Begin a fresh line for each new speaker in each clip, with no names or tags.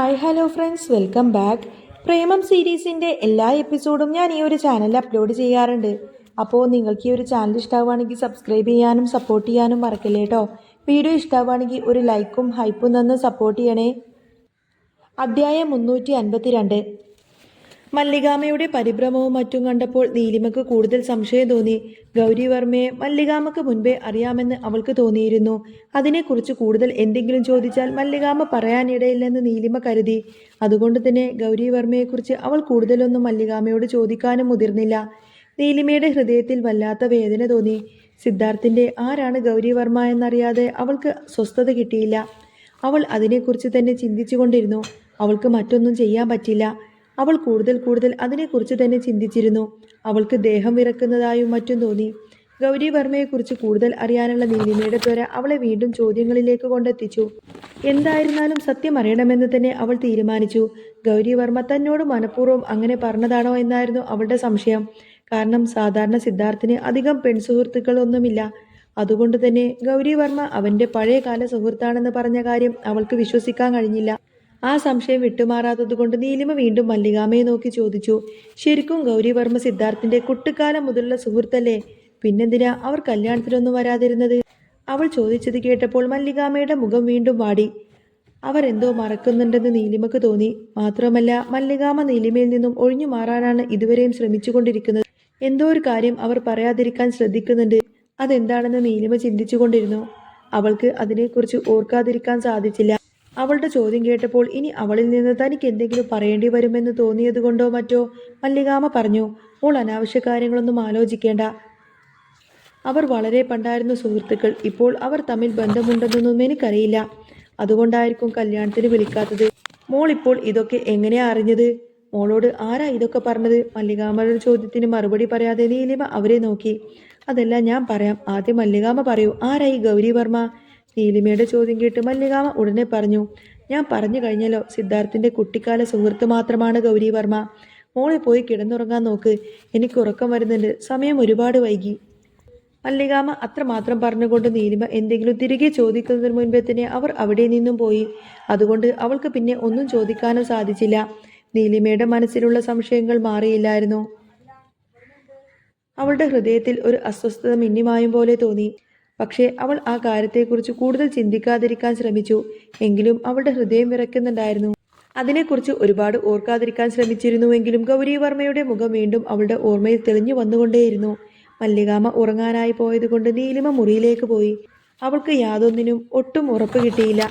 Hi hello friends welcome back Premam സീരീസിന്റെ എല്ലാ എപ്പിസോഡും ഞാൻ ഈ ഒരു ചാനലിൽ അപ്ലോഡ് ചെയ്യാറുണ്ട്. അപ്പോൾ നിങ്ങൾക്ക് ഈ ഒരു ചാനൽ ഇഷ്ടമാവുകയാണെങ്കിൽ സബ്സ്ക്രൈബ് ചെയ്യാനും സപ്പോർട്ട് ചെയ്യാനും മറക്കില്ല കേട്ടോ വീഡിയോ ഇഷ്ടമാവുകയാണെങ്കിൽ ഒരു ലൈക്കും ഹൈപ്പും തന്ന് സപ്പോർട്ട് ചെയ്യണേ. അധ്യായം മുന്നൂറ്റി അൻപത്തിരണ്ട്. മല്ലികാമയുടെ പരിഭ്രമവും മറ്റും കണ്ടപ്പോൾ നീലിമക്ക് കൂടുതൽ സംശയം തോന്നി. ഗൗരിവർമ്മയെ മല്ലികാമക്ക് മുൻപേ അറിയാമെന്ന് അവൾക്ക് തോന്നിയിരുന്നു. അതിനെക്കുറിച്ച് കൂടുതൽ എന്തെങ്കിലും ചോദിച്ചാൽ മല്ലികാമ പറയാനിടയില്ലെന്ന് നീലിമ കരുതി. അതുകൊണ്ട് തന്നെ ഗൗരിവർമ്മയെക്കുറിച്ച് അവൾ കൂടുതലൊന്നും മല്ലികാമയോട് ചോദിക്കാനും മുതിർന്നില്ല. നീലിമയുടെ ഹൃദയത്തിൽ വല്ലാത്ത വേദന തോന്നി. സിദ്ധാർത്ഥിന്റെ ആരാണ് ഗൗരിവർമ്മ എന്നറിയാതെ അവൾക്ക് സ്വസ്ഥത കിട്ടിയില്ല. അവൾ അതിനെക്കുറിച്ച് തന്നെ ചിന്തിച്ചുകൊണ്ടിരുന്നു. അവൾക്ക് മറ്റൊന്നും ചെയ്യാൻ പറ്റില്ല. അവൾ കൂടുതൽ കൂടുതൽ അതിനെക്കുറിച്ച് തന്നെ ചിന്തിച്ചിരുന്നു. അവൾക്ക് ദേഹം വിറക്കുന്നതായും മറ്റും തോന്നി. ഗൗരി വർമ്മയെക്കുറിച്ച് കൂടുതൽ അറിയാനുള്ള നീലിമയുടെ ത്വര അവളെ വീണ്ടും ചോദ്യങ്ങളിലേക്ക് കൊണ്ടെത്തിച്ചു. എന്തായിരുന്നാലും സത്യം അറിയണമെന്ന് തന്നെ അവൾ തീരുമാനിച്ചു. ഗൗരി വർമ്മ തന്നോട് മനഃപൂർവം അങ്ങനെ പറഞ്ഞതാണോ എന്നായിരുന്നു അവളുടെ സംശയം. കാരണം സാധാരണ സിദ്ധാർത്ഥിന് അധികം പെൺസുഹൃത്തുക്കളൊന്നുമില്ല. അതുകൊണ്ട് തന്നെ ഗൗരി വർമ്മ അവന്റെ പഴയകാല സുഹൃത്താണെന്ന് പറഞ്ഞ കാര്യം അവൾക്ക് വിശ്വസിക്കാൻ കഴിഞ്ഞില്ല. ആ സംശയം വിട്ടുമാറാത്തതുകൊണ്ട് നീലിമ വീണ്ടും മല്ലികാമയെ നോക്കി ചോദിച്ചു ശരിക്കും ഗൗരിവർമ്മ സിദ്ധാർത്ഥിന്റെ കുട്ടിക്കാലം മുതലുള്ള സുഹൃത്തല്ലേ? പിന്നെന്തിനാ അവർ കല്യാണത്തിനൊന്നും വരാതിരുന്നത്? അവൾ ചോദിച്ചത് കേട്ടപ്പോൾ മല്ലികാമയുടെ മുഖം വീണ്ടും വാടി. അവർ എന്തോ മറക്കുന്നുണ്ടെന്ന് നീലിമക്ക് തോന്നി. മാത്രമല്ല മല്ലികാമ നീലിമയിൽ നിന്നും ഒഴിഞ്ഞു മാറാനാണ് ഇതുവരെയും ശ്രമിച്ചുകൊണ്ടിരിക്കുന്നത്. എന്തോ ഒരു കാര്യം അവർ പറയാതിരിക്കാൻ ശ്രദ്ധിക്കുന്നുണ്ട്. അതെന്താണെന്ന് നീലിമ ചിന്തിച്ചുകൊണ്ടിരുന്നു. അവൾക്ക് അതിനെക്കുറിച്ച് ഓർക്കാതിരിക്കാൻ സാധിച്ചില്ല. അവളുടെ ചോദ്യം കേട്ടപ്പോൾ ഇനി അവളിൽ നിന്ന് തനിക്ക് എന്തെങ്കിലും പറയേണ്ടി വരുമെന്ന് തോന്നിയതുകൊണ്ടോ മറ്റോ മല്ലികാമ പറഞ്ഞു ഓൾ അനാവശ്യ കാര്യങ്ങളൊന്നും ആലോചിക്കേണ്ട. അവർ വളരെ പണ്ടായിരുന്നു സുഹൃത്തുക്കൾ. ഇപ്പോൾ അവർ തമ്മിൽ ബന്ധമുണ്ടെന്നൊന്നും എനിക്കറിയില്ല. അതുകൊണ്ടായിരിക്കും കല്യാണത്തിന് വിളിക്കാത്തത്. മോൾ ഇപ്പോൾ ഇതൊക്കെ എങ്ങനെയാ അറിഞ്ഞത്? മോളോട് ആരാ ഇതൊക്കെ പറഞ്ഞത്? മല്ലികാമയുടെ ചോദ്യത്തിന് മറുപടി പറയാതെ നീലിമ അവരെ നോക്കി. അതെല്ലാം ഞാൻ പറയാം. ആദ്യം മല്ലികാമ പറയൂ. ആരായി ഗൗരി വർമ്മ നീലിമയുടെ ചോദ്യം കേട്ട് മല്ലികാമ ഉടനെ പറഞ്ഞു ഞാൻ പറഞ്ഞു കഴിഞ്ഞല്ലോ സിദ്ധാർത്ഥിന്റെ കുട്ടിക്കാല സുഹൃത്ത് മാത്രമാണ് ഗൗരി വർമ്മ. മോളെ പോയി കിടന്നുറങ്ങാൻ നോക്ക് എനിക്ക് ഉറക്കം വരുന്നുണ്ട് സമയം ഒരുപാട് വൈകി. മല്ലികാമ അത്രമാത്രം പറഞ്ഞുകൊണ്ട് നീലിമ എന്തെങ്കിലും തിരികെ ചോദിക്കുന്നതിന് മുൻപേ തന്നെ അവർ അവിടെ നിന്നും പോയി. അതുകൊണ്ട് അവൾക്ക് പിന്നെ ഒന്നും ചോദിക്കാനും സാധിച്ചില്ല. നീലിമയുടെ മനസ്സിലുള്ള സംശയങ്ങൾ മാറിയില്ലായിരുന്നു. അവളുടെ ഹൃദയത്തിൽ ഒരു അസ്വസ്ഥത മിന്നിമായും പോലെ തോന്നി. പക്ഷേ അവൾ ആ കാര്യത്തെക്കുറിച്ച് കൂടുതൽ ചിന്തിക്കാതിരിക്കാൻ ശ്രമിച്ചു. എങ്കിലും അവളുടെ ഹൃദയം വിറയ്ക്കുന്നുണ്ടായിരുന്നു. അതിനെക്കുറിച്ച് ഒരുപാട് ഓർക്കാതിരിക്കാൻ ശ്രമിച്ചിരുന്നുവെങ്കിലും ഗൗരീവർമ്മയുടെ മുഖം വീണ്ടും അവളുടെ ഓർമ്മയിൽ തെളിഞ്ഞു വന്നുകൊണ്ടേയിരുന്നു. മല്ലികാമ ഉറങ്ങാനായി പോയതുകൊണ്ട് നീലിമ മുറിയിലേക്ക് പോയി. അവൾക്ക് യാതൊന്നിനും ഒട്ടും ഉറപ്പ് കിട്ടിയില്ല.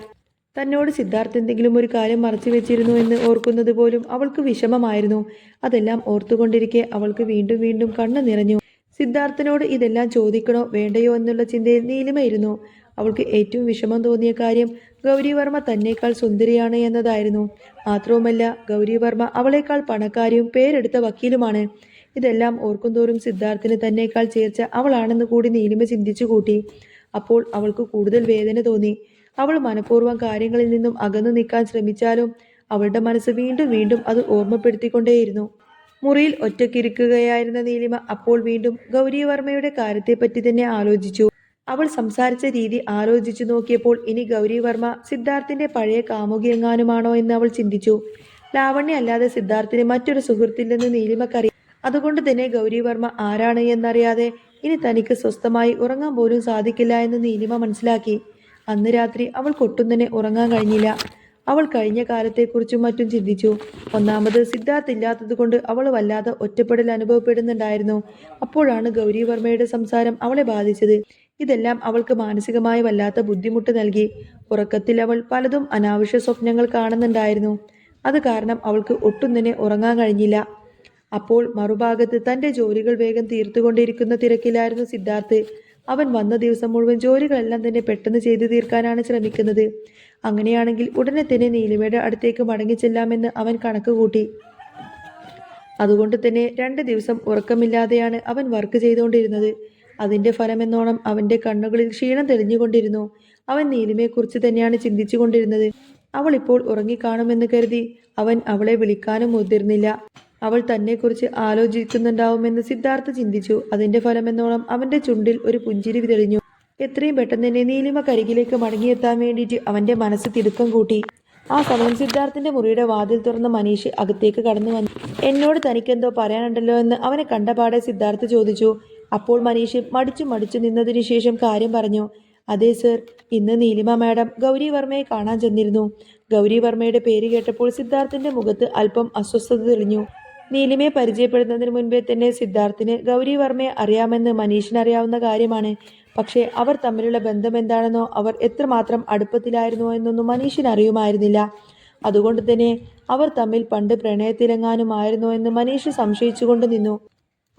തന്നോട് സിദ്ധാർത്ഥ് എന്തെങ്കിലും ഒരു കാര്യം മറച്ചു വെച്ചിരുന്നു എന്ന് ഓർക്കുന്നത് പോലും അവൾക്ക് വിഷമമായിരുന്നു. അതെല്ലാം ഓർത്തുകൊണ്ടിരിക്കെ അവൾക്ക് വീണ്ടും വീണ്ടും കണ്ണു നിറഞ്ഞു. സിദ്ധാർത്ഥനോട് ഇതെല്ലാം ചോദിക്കണോ വേണ്ടയോ എന്നുള്ള ചിന്തയിൽ നീലിമയിരുന്നു. അവൾക്ക് ഏറ്റവും വിഷമം തോന്നിയ കാര്യം ഗൗരിവർമ്മ തന്നേക്കാൾ സുന്ദരിയാണ് എന്നതായിരുന്നു. മാത്രവുമല്ല ഗൗരിവർമ്മ അവളേക്കാൾ പണക്കാരിയും പേരെടുത്ത വക്കീലുമാണ്. ഇതെല്ലാം ഓർക്കുന്തോറും സിദ്ധാർത്ഥിന് തന്നേക്കാൾ ചേർച്ച അവളാണെന്ന് കൂടി നീലിമ ചിന്തിച്ചു കൂട്ടി. അപ്പോൾ അവൾക്ക് കൂടുതൽ വേദന തോന്നി. അവൾ മനഃപൂർവം കാര്യങ്ങളിൽ നിന്നും അകന്നു നിൽക്കാൻ ശ്രമിച്ചാലും അവളുടെ മനസ്സ് വീണ്ടും വീണ്ടും അത് ഓർമ്മപ്പെടുത്തിക്കൊണ്ടേയിരുന്നു. മുറിയിൽ ഒറ്റക്കിരിക്കുകയായിരുന്ന നീലിമ അപ്പോൾ വീണ്ടും ഗൗരിവർമ്മയുടെ കാര്യത്തെപ്പറ്റി തന്നെ ആലോചിച്ചു. അവൾ സംസാരിച്ച രീതി ആലോചിച്ചു നോക്കിയപ്പോൾ ഇനി ഗൗരിവർമ്മ സിദ്ധാർത്ഥിന്റെ പഴയ കാമുകിയെങ്ങാനുമാണോ എന്ന് അവൾ ചിന്തിച്ചു. ലാവണ്യ അല്ലാതെ സിദ്ധാർത്ഥിന് മറ്റൊരു സുഹൃത്തില്ലെന്ന് നീലിമക്കറി അതുകൊണ്ട് തന്നെ ഗൗരിവർമ്മ ആരാണ് എന്നറിയാതെ ഇനി തനിക്ക് സ്വസ്ഥമായി ഉറങ്ങാൻ പോലും സാധിക്കില്ല എന്ന് നീലിമ മനസ്സിലാക്കി. അന്ന് രാത്രി അവൾക്കൊട്ടും തന്നെ ഉറങ്ങാൻ കഴിഞ്ഞില്ല. അവൾ കഴിഞ്ഞ കാലത്തെക്കുറിച്ചും മറ്റും ചിന്തിച്ചു. ഒന്നാമത് സിദ്ധാർത്ഥ് ഇല്ലാത്തതുകൊണ്ട് അവൾ വല്ലാതെ ഒറ്റപ്പെടൽ അനുഭവപ്പെടുന്നുണ്ടായിരുന്നു. അപ്പോഴാണ് ഗൗരി വർമ്മയുടെ സംസാരം അവളെ ബാധിച്ചത്. ഇതെല്ലാം അവൾക്ക് മാനസികമായി വല്ലാത്ത ബുദ്ധിമുട്ട് നൽകി. ഉറക്കത്തിൽ അവൾ പലതും അനാവശ്യ സ്വപ്നങ്ങൾ കാണുന്നുണ്ടായിരുന്നു. അത് കാരണം അവൾക്ക് ഒട്ടും തന്നെ ഉറങ്ങാൻ കഴിഞ്ഞില്ല. അപ്പോൾ മറുഭാഗത്ത് തന്റെ ജോലികൾ വേഗം തീർത്തുകൊണ്ടിരിക്കുന്ന തിരക്കിലായിരുന്നു സിദ്ധാർത്ഥ്. അവൻ വന്ന ദിവസം മുഴുവൻ ജോലികളെല്ലാം തന്നെ പെട്ടെന്ന് ചെയ്തു തീർക്കാനാണ് ശ്രമിക്കുന്നത്. അങ്ങനെയാണെങ്കിൽ ഉടനെ തന്നെ നീലിമയുടെ അടുത്തേക്ക് മടങ്ങി മടങ്ങിച്ചെല്ലാമെന്ന് അവൻ കണക്ക് കൂട്ടി. അതുകൊണ്ട് തന്നെ രണ്ട് ദിവസം ഉറക്കമില്ലാതെയാണ് അവൻ വർക്ക് ചെയ്തുകൊണ്ടിരുന്നത്. അതിന്റെ ഫലമെന്നോണം അവന്റെ കണ്ണുകളിൽ ക്ഷീണം തെളിഞ്ഞുകൊണ്ടിരുന്നു. അവൻ നീലിമയെക്കുറിച്ച് തന്നെയാണ് ചിന്തിച്ചുകൊണ്ടിരുന്നത്. അവൾ ഇപ്പോൾ ഉറങ്ങിക്കാണുമെന്ന് കരുതി അവൻ അവളെ വിളിക്കാനും മുതിർന്നില്ല. അവൾ തന്നെക്കുറിച്ച് ആലോചിക്കുന്നുണ്ടാവുമെന്ന് സിദ്ധാർത്ഥ ചിന്തിച്ചു. അതിന്റെ ഫലമെന്നോണം അവന്റെ ചുണ്ടിൽ ഒരു പുഞ്ചിരി തെളിഞ്ഞു എത്രയും പെട്ടെന്ന് തന്നെ നീലിമ കരികിലേക്ക് മടങ്ങിയെത്താൻ വേണ്ടിയിട്ട് അവന്റെ മനസ്സ് തിടുക്കം കൂട്ടി. ആ സമയം സിദ്ധാർത്ഥിന്റെ മുറിയുടെ വാതിൽ തുറന്ന് മനീഷ് അകത്തേക്ക് കടന്നു വന്നു. എന്നോട് തനിക്കെന്തോ പറയാനുണ്ടല്ലോ എന്ന് അവനെ കണ്ടപാടെ സിദ്ധാർത്ഥ് ചോദിച്ചു. അപ്പോൾ മനീഷ് മടിച്ചു മടിച്ചു നിന്നതിനു ശേഷം കാര്യം പറഞ്ഞു. അതെ സർ ഇന്ന് നീലിമ മാഡം ഗൗരി വർമ്മയെ കാണാൻ ചെന്നിരുന്നു. ഗൗരി വർമ്മയുടെ പേര് കേട്ടപ്പോൾ സിദ്ധാർത്ഥിന്റെ മുഖത്ത് അല്പം അസ്വസ്ഥത തെളിഞ്ഞു. നീലിമയെ പരിചയപ്പെടുന്നതിന് മുൻപേ തന്നെ സിദ്ധാർത്ഥിന് ഗൗരി വർമ്മയെ അറിയാമെന്ന് മനീഷിന് അറിയാവുന്ന കാര്യമാണ്. പക്ഷേ അവർ തമ്മിലുള്ള ബന്ധം എന്താണെന്നോ അവർ എത്രമാത്രം അടുപ്പത്തിലായിരുന്നോ എന്നൊന്നും മനീഷിന് അറിയുമായിരുന്നില്ല. അതുകൊണ്ട് തന്നെ അവർ തമ്മിൽ പണ്ട് പ്രണയത്തിലെങ്ങാനുമായിരുന്നോ എന്ന് മനീഷ് സംശയിച്ചുകൊണ്ട് നിന്നു.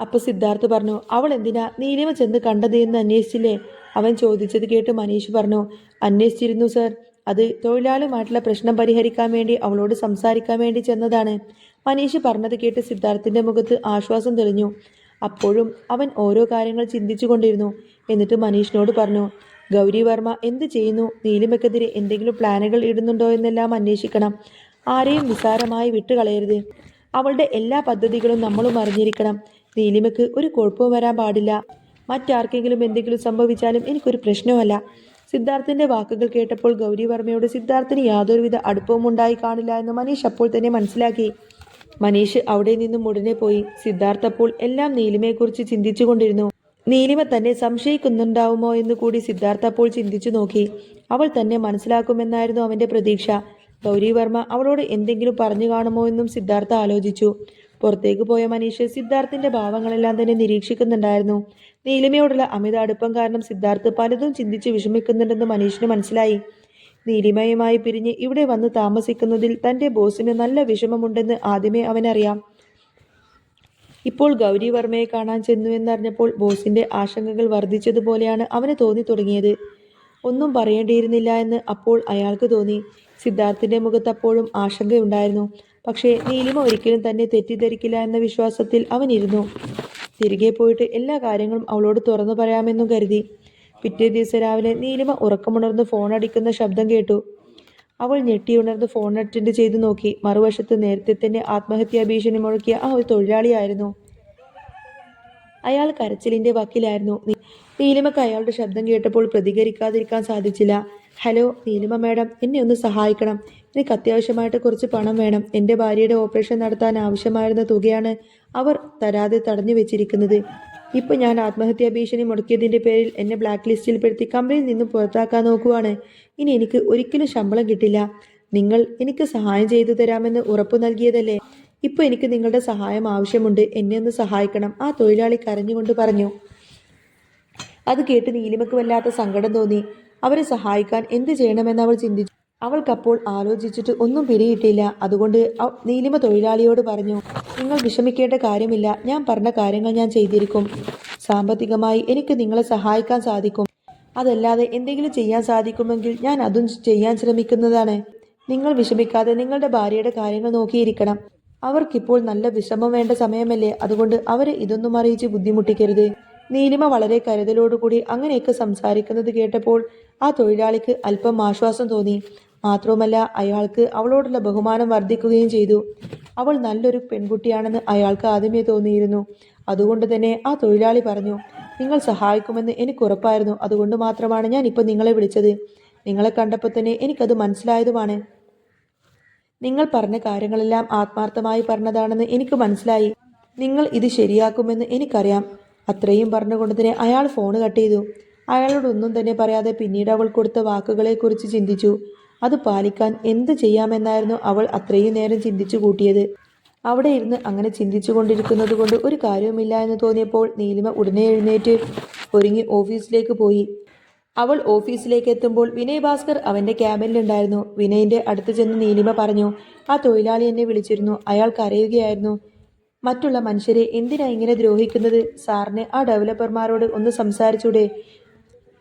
അപ്പൊ സിദ്ധാർത്ഥ് പറഞ്ഞു അവൾ എന്തിനാ നീലിമ ചെന്ന് കണ്ടത് എന്ന് അന്വേഷിച്ചില്ലേ? അവൻ ചോദിച്ചത് കേട്ട് മനീഷ് പറഞ്ഞു അന്വേഷിച്ചിരുന്നു സർ. അത് തൊഴിലാളിയുമായിട്ടുള്ള പ്രശ്നം പരിഹരിക്കാൻ വേണ്ടി അവളോട് സംസാരിക്കാൻ വേണ്ടി ചെന്നതാണ്. മനീഷ് പറഞ്ഞത് കേട്ട് സിദ്ധാർത്ഥിന്റെ മുഖത്ത് ആശ്വാസം തെളിഞ്ഞു. അപ്പോഴും അവൻ ഓരോ കാര്യങ്ങൾ ചിന്തിച്ചു കൊണ്ടിരുന്നു. എന്നിട്ട് മനീഷിനോട് പറഞ്ഞു ഗൗരി വർമ്മ എന്ത് ചെയ്യുന്നു? നീലിമയ്ക്കെതിരെ എന്തെങ്കിലും പ്ലാനുകൾ ഇടുന്നുണ്ടോ എന്നെല്ലാം അന്വേഷിക്കണം. ആരെയും നിസാരമായി വിട്ടുകളയരുത്. അവളുടെ എല്ലാ പദ്ധതികളും നമ്മളും അറിഞ്ഞിരിക്കണം. നീലിമയ്ക്ക് ഒരു കുഴപ്പവും വരാൻ പാടില്ല. മറ്റാർക്കെങ്കിലും എന്തെങ്കിലും സംഭവിച്ചാലും എനിക്കൊരു പ്രശ്നവുമല്ല. സിദ്ധാർത്ഥിന്റെ വാക്കുകൾ കേട്ടപ്പോൾ ഗൗരി വർമ്മയോട് സിദ്ധാർത്ഥിന് യാതൊരുവിധ അടുപ്പവും ഉണ്ടായി കാണില്ല എന്ന് മനീഷ് അപ്പോൾ തന്നെ മനസ്സിലാക്കി. മനീഷ് അവിടെ നിന്നും ഉടനെ പോയി. സിദ്ധാർത്ഥപ്പോൾ എല്ലാം നീലിമയെക്കുറിച്ച് ചിന്തിച്ചു കൊണ്ടിരുന്നു. നീലിമ തന്നെ സംശയിക്കുന്നുണ്ടാവുമോ എന്ന് കൂടി സിദ്ധാർത്ഥ അപ്പോൾ ചിന്തിച്ചു നോക്കി. അവൾ തന്നെ മനസ്സിലാക്കുമെന്നായിരുന്നു അവന്റെ പ്രതീക്ഷ. ഗൗരി വർമ്മ അവളോട് എന്തെങ്കിലും പറഞ്ഞു കാണുമോ എന്നും സിദ്ധാർത്ഥ ആലോചിച്ചു. പുറത്തേക്ക് പോയ മനീഷ് സിദ്ധാർത്ഥിന്റെ ഭാവങ്ങളെല്ലാം തന്നെ നിരീക്ഷിക്കുന്നുണ്ടായിരുന്നു. നീലിമയോടുള്ള അമിത അടുപ്പം കാരണം സിദ്ധാർത്ഥ് പലതും ചിന്തിച്ച് വിഷമിക്കുന്നുണ്ടെന്ന് മനീഷിന് മനസ്സിലായി. നീലിമയുമായി പിരിഞ്ഞ് ഇവിടെ വന്ന് താമസിക്കുന്നതിൽ തന്റെ ബോസിന് നല്ല വിഷമമുണ്ടെന്ന് ആദ്യമേ അവനറിയാം. ഇപ്പോൾ ഗൗരി വർമ്മയെ കാണാൻ ചെന്നു എന്നറിഞ്ഞപ്പോൾ ബോസിന്റെ ആശങ്കകൾ വർദ്ധിച്ചതുപോലെയാണ് അവന് തോന്നി തുടങ്ങിയത്. ഒന്നും പറയേണ്ടിയിരുന്നില്ല എന്ന് അപ്പോൾ അയാൾക്ക് തോന്നി. സിദ്ധാർത്ഥിന്റെ മുഖത്ത് അപ്പോഴും ആശങ്കയുണ്ടായിരുന്നു. പക്ഷേ നീലിമ ഒരിക്കലും തന്നെ തെറ്റിദ്ധരിക്കില്ല എന്ന വിശ്വാസത്തിൽ അവനിരുന്നു. തിരികെ പോയിട്ട് എല്ലാ കാര്യങ്ങളും അവളോട് തുറന്നു പറയാമെന്നും കരുതി. പിറ്റേ ദിവസം രാവിലെ നീലിമ ഉറക്കമുണർന്ന് ഫോൺ അടിക്കുന്ന ശബ്ദം കേട്ടു. അവൾ ഞെട്ടിയുണർന്ന് ഫോൺ അറ്റൻഡ് ചെയ്തു നോക്കി. മറുവശത്ത് നേരത്തെ തന്നെ ആത്മഹത്യാ ഭീഷണി മുഴക്കിയ ആ ഒരു തൊഴിലാളിയായിരുന്നു. അയാൾ കരച്ചിലിന്റെ വക്കിലായിരുന്നു. നീലിമക്ക് അയാളുടെ ശബ്ദം കേട്ടപ്പോൾ പ്രതികരിക്കാതിരിക്കാൻ സാധിച്ചില്ല. ഹലോ നീലിമ മാഡം എന്നെ ഒന്ന് സഹായിക്കണം. എനിക്ക് അത്യാവശ്യമായിട്ട് കുറച്ച് പണം വേണം. എന്റെ ഭാര്യയുടെ ഓപ്പറേഷൻ നടത്താൻ ആവശ്യമായിരുന്ന തുകയാണ് അവർ തരാതെ തടഞ്ഞു വെച്ചിരിക്കുന്നത്. ഇപ്പൊ ഞാൻ ആത്മഹത്യാ ഭീഷണി മുടക്കിയതിന്റെ പേരിൽ എന്നെ ബ്ലാക്ക് ലിസ്റ്റിൽ പെടുത്തി കമ്പനിയിൽ നിന്ന് പുറത്താക്കാൻ നോക്കുവാണ്. ഇനി എനിക്ക് ഒരിക്കലും ശമ്പളം കിട്ടില്ല. നിങ്ങൾ എനിക്ക് സഹായം ചെയ്തു തരാമെന്ന് ഉറപ്പു നൽകിയതല്ലേ? ഇപ്പോൾ എനിക്ക് നിങ്ങളുടെ സഹായം ആവശ്യമുണ്ട്. എന്നെ ഒന്ന് സഹായിക്കണം. ആ തൊഴിലാളി കരഞ്ഞുകൊണ്ട് പറഞ്ഞു. അത് കേട്ട് നീലിമക്ക് വല്ലാത്ത സങ്കടം തോന്നി. അവരെ സഹായിക്കാൻ എന്ത് ചെയ്യണമെന്ന് അവൾ ചിന്തിച്ചു. അവൾക്കപ്പോൾ ആലോചിച്ചിട്ട് ഒന്നും പിരിയിട്ടില്ല അതുകൊണ്ട് നീലിമ തൊഴിലാളിയോട് പറഞ്ഞു നിങ്ങൾ വിഷമിക്കേണ്ട കാര്യമില്ല. ഞാൻ പറഞ്ഞ കാര്യങ്ങൾ ഞാൻ ചെയ്തിരിക്കും. സാമ്പത്തികമായി എനിക്ക് നിങ്ങളെ സഹായിക്കാൻ സാധിക്കും. അതല്ലാതെ എന്തെങ്കിലും ചെയ്യാൻ സാധിക്കുമെങ്കിൽ ഞാൻ അതും ചെയ്യാൻ ശ്രമിക്കുന്നതാണ്. നിങ്ങൾ വിഷമിക്കാതെ നിങ്ങളുടെ ഭാര്യയുടെ കാര്യങ്ങൾ നോക്കിയിരിക്കണം. അവർക്കിപ്പോൾ നല്ല വിഷമം വേണ്ട സമയമല്ലേ? അതുകൊണ്ട് അവരെ ഇതൊന്നും അറിയിച്ച് ബുദ്ധിമുട്ടിക്കരുത്. നീലിമ വളരെ കരുതലോടുകൂടി അങ്ങനെയൊക്കെ സംസാരിക്കുന്നത് കേട്ടപ്പോൾ ആ തൊഴിലാളിക്ക് അല്പം ആശ്വാസം തോന്നി. മാത്രവുമല്ല അയാൾക്ക് അവളോടുള്ള ബഹുമാനം വർദ്ധിക്കുകയും ചെയ്തു. അവൾ നല്ലൊരു പെൺകുട്ടിയാണെന്ന് അയാൾക്ക് ആദ്യമേ തോന്നിയിരുന്നു. അതുകൊണ്ട് തന്നെ ആ തൊഴിലാളി പറഞ്ഞു നിങ്ങൾ സഹായിക്കുമെന്ന് എനിക്ക് ഉറപ്പായിരുന്നു. അതുകൊണ്ട് മാത്രമാണ് ഞാൻ ഇപ്പോൾ നിങ്ങളെ വിളിച്ചത്. നിങ്ങളെ കണ്ടപ്പോൾ തന്നെ എനിക്കത് മനസ്സിലായതുമാണ്. നിങ്ങൾ പറഞ്ഞ കാര്യങ്ങളെല്ലാം ആത്മാർത്ഥമായി പറഞ്ഞതാണെന്ന് എനിക്ക് മനസ്സിലായി. നിങ്ങൾ ഇത് ശരിയാക്കുമെന്ന് എനിക്കറിയാം. അത്രയും പറഞ്ഞുകൊണ്ട് തന്നെ അയാൾ ഫോൺ കട്ട് ചെയ്തു. അയാളോടൊന്നും തന്നെ പറയാതെ പിന്നീട് അവൾ കൊടുത്ത വാക്കുകളെക്കുറിച്ച് ചിന്തിച്ചു. അത് പാലിക്കാൻ എന്ത് ചെയ്യാമെന്നായിരുന്നു അവൾ അത്രയും നേരം ചിന്തിച്ചു കൂട്ടിയത്. അവിടെ ഇരുന്ന് അങ്ങനെ ചിന്തിച്ചു കൊണ്ടിരിക്കുന്നത് കൊണ്ട് ഒരു കാര്യവുമില്ല എന്ന് തോന്നിയപ്പോൾ നീലിമ ഉടനെ എഴുന്നേറ്റ് ഒരുങ്ങി ഓഫീസിലേക്ക് പോയി. അവൾ ഓഫീസിലേക്ക് എത്തുമ്പോൾ വിനയ് ഭാസ്കർ അവന്റെ ക്യാബിനിലുണ്ടായിരുന്നു. വിനയിന്റെ അടുത്ത് ചെന്ന് നീലിമ പറഞ്ഞു ആ തൊഴിലാളി എന്നെ വിളിച്ചിരുന്നു. അയാൾ കരയുകയായിരുന്നു. മറ്റുള്ള മനുഷ്യരെ എന്തിനാ ഇങ്ങനെ ദ്രോഹിക്കുന്നത്? സാറിന് ആ ഡെവലപ്പർമാരോട് ഒന്ന് സംസാരിച്ചൂടെ?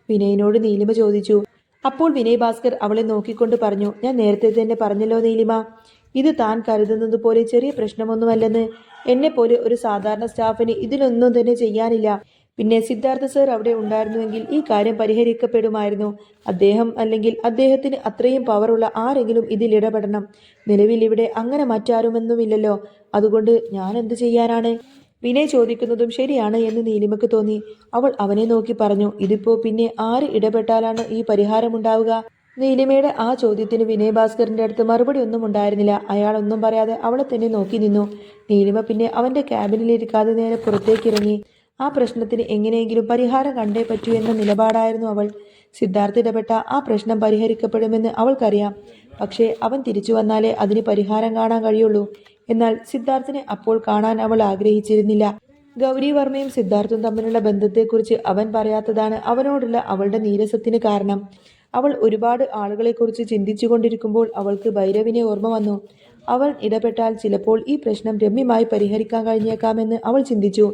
വിനയനോട് നീലിമ ചോദിച്ചു അപ്പോൾ വിനയ് ഭാസ്കർ അവളെ നോക്കിക്കൊണ്ട് പറഞ്ഞു ഞാൻ നേരത്തെ തന്നെ പറഞ്ഞല്ലോ നീലിമ. ഇത് താൻ കരുതുന്നത് പോലെ ചെറിയ പ്രശ്നമൊന്നുമല്ലെന്ന്. എന്നെ പോലെ ഒരു സാധാരണ സ്റ്റാഫിന് ഇതിനൊന്നും തന്നെ ചെയ്യാനില്ല. പിന്നെ സിദ്ധാർത്ഥ സർ അവിടെ ഉണ്ടായിരുന്നുവെങ്കിൽ ഈ കാര്യം പരിഹരിക്കപ്പെടുമായിരുന്നു. അദ്ദേഹം അല്ലെങ്കിൽ അദ്ദേഹത്തിന് അത്രയും പവറുള്ള ആരെങ്കിലും ഇതിൽ ഇടപെടണം. നിലവിൽ ഇവിടെ അങ്ങനെ മറ്റാരുമൊന്നുമില്ലല്ലോ. അതുകൊണ്ട് ഞാൻ എന്ത് ചെയ്യാനാണ്? വിനയ് ചോദിക്കുന്നതും ശരിയാണ് എന്ന് നീലിമക്ക് തോന്നി. അവൾ അവനെ നോക്കി പറഞ്ഞു ഇതിപ്പോ പിന്നെ ആര് ഇടപെട്ടാലാണ് ഈ പരിഹാരമുണ്ടാവുക? നീലിമയുടെ ആ ചോദ്യത്തിന് വിനയ് ഭാസ്കറിന്റെ അടുത്ത് മറുപടി ഒന്നും ഉണ്ടായിരുന്നില്ല. അയാൾ ഒന്നും പറയാതെ അവളെ തന്നെ നോക്കി നിന്നു. നീലിമ പിന്നെ അവന്റെ ക്യാബിനിലിരിക്കാതെ നേരെ പുറത്തേക്ക് ഇറങ്ങി. ആ പ്രശ്നത്തിന് എങ്ങനെയെങ്കിലും പരിഹാരം കണ്ടേ പറ്റൂ എന്ന നിലപാടായിരുന്നു അവൾ. സിദ്ധാർത്ഥ ഇടപെട്ട ആ പ്രശ്നം പരിഹരിക്കപ്പെടുമെന്ന് അവൾക്കറിയാം. പക്ഷേ അവൻ തിരിച്ചു വന്നാലേ അതിന് പരിഹാരം കാണാൻ കഴിയുള്ളൂ. എന്നാൽ സിദ്ധാർത്ഥിനെ അപ്പോൾ കാണാൻ അവൾ ആഗ്രഹിച്ചിരുന്നില്ല. ഗൗരി വർമ്മയും സിദ്ധാർത്ഥും തമ്മിലുള്ള ബന്ധത്തെക്കുറിച്ച് അവൻ പറയാത്തതാണ് അവനോടുള്ള അവളുടെ നീരസത്തിന് കാരണം. അവൾ ഒരുപാട് ആളുകളെക്കുറിച്ച് ചിന്തിച്ചുകൊണ്ടിരിക്കുമ്പോൾ അവൾക്ക് ഭൈരവിനെ ഓർമ്മ വന്നു. അവൻ ഇടപെട്ടാൽ ചിലപ്പോൾ ഈ പ്രശ്നം രമ്യമായി പരിഹരിക്കാൻ കഴിഞ്ഞേക്കാമെന്ന് അവൾ ചിന്തിച്ചു.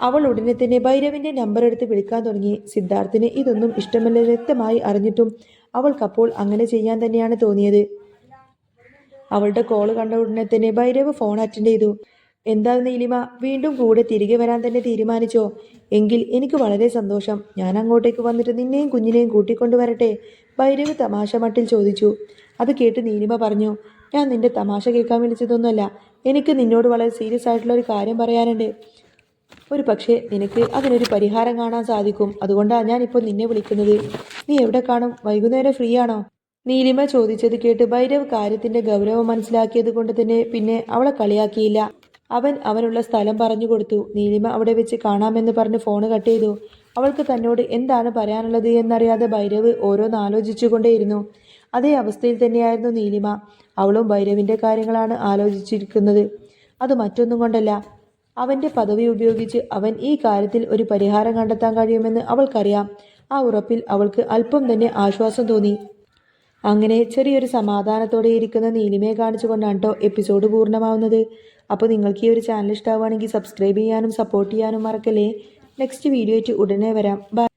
അവൾ ഉടനെ തന്നെ ഭൈരവിന്റെ നമ്പർ എടുത്ത് വിളിക്കാൻ തുടങ്ങി. സിദ്ധാർത്ഥിന് ഇതൊന്നും ഇഷ്ടമല്ല വ്യക്തമായി അറിഞ്ഞിട്ടും അവൾക്കപ്പോൾ അങ്ങനെ ചെയ്യാൻ തന്നെയാണ് തോന്നിയത്. അവളുടെ കോൾ കണ്ട ഉടനെ തന്നെ ഭൈരവ് ഫോൺ അറ്റൻഡ് ചെയ്തു. എന്താ നീലിമ വീണ്ടും കൂടെ തിരികെ വരാൻ തന്നെ തീരുമാനിച്ചോ? എങ്കിൽ എനിക്ക് വളരെ സന്തോഷം. ഞാൻ അങ്ങോട്ടേക്ക് വന്നിട്ട് നിന്നെയും കുഞ്ഞിനെയും കൂട്ടിക്കൊണ്ടു വരട്ടെ? ഭൈരവ് തമാശ മട്ടിൽ ചോദിച്ചു. അത് കേട്ട് നീലിമ പറഞ്ഞു ഞാൻ നിന്റെ തമാശ കേൾക്കാൻ വിളിച്ചതൊന്നുമല്ല. എനിക്ക് നിന്നോട് വളരെ സീരിയസ് ആയിട്ടുള്ള ഒരു കാര്യം പറയാനുണ്ട്. ഒരു പക്ഷേ നിനക്ക് അതിനൊരു പരിഹാരം കാണാൻ സാധിക്കും. അതുകൊണ്ടാണ് ഞാനിപ്പോൾ നിന്നെ വിളിക്കുന്നത്. നീ എവിടെ കാണും? വൈകുന്നേരം ഫ്രീ ആണോ? നീലിമ ചോദിച്ചത് കേട്ട് ഭൈരവ് കാര്യത്തിന്റെ ഗൗരവം മനസ്സിലാക്കിയത് കൊണ്ട് തന്നെ പിന്നെ അവളെ കളിയാക്കിയില്ല. അവൻ അവനുള്ള സ്ഥലം പറഞ്ഞു കൊടുത്തു. നീലിമ അവിടെ വെച്ച് കാണാമെന്ന് പറഞ്ഞ് ഫോണ് കട്ട് ചെയ്തു. അവൾക്ക് തന്നോട് എന്താണ് പറയാനുള്ളത് എന്നറിയാതെ ഭൈരവ് ഓരോന്ന് ആലോചിച്ചുകൊണ്ടേയിരുന്നു. അതേ അവസ്ഥയിൽ തന്നെയായിരുന്നു നീലിമ. അവളും ഭൈരവിന്റെ കാര്യങ്ങളാണ് ആലോചിച്ചിരിക്കുന്നത്. അത് മറ്റൊന്നും കൊണ്ടല്ല. അവന്റെ പദവി ഉപയോഗിച്ച് അവൻ ഈ കാര്യത്തിൽ ഒരു പരിഹാരം കണ്ടെത്താൻ കഴിയുമെന്ന് അവൾക്കറിയാം. ആ ഉറപ്പിൽ അവൾക്ക് അല്പം തന്നെ ആശ്വാസം തോന്നി. അങ്ങനെ ചെറിയൊരു സമാധാനത്തോടെ ഇരിക്കുന്ന നീലിമയെ കാണിച്ചുകൊണ്ടാണ് കേട്ടോ എപ്പിസോഡ് പൂർണമാവുന്നത്. അപ്പോൾ നിങ്ങൾക്ക് ഈ ഒരു ചാനൽ ഇഷ്ടമാവുകയാണെങ്കിൽ സബ്സ്ക്രൈബ് ചെയ്യാനും സപ്പോർട്ട് ചെയ്യാനും മറക്കല്ലേ. നെക്സ്റ്റ് വീഡിയോ ആയിട്ട് ഉടനെ വരാം. ബൈ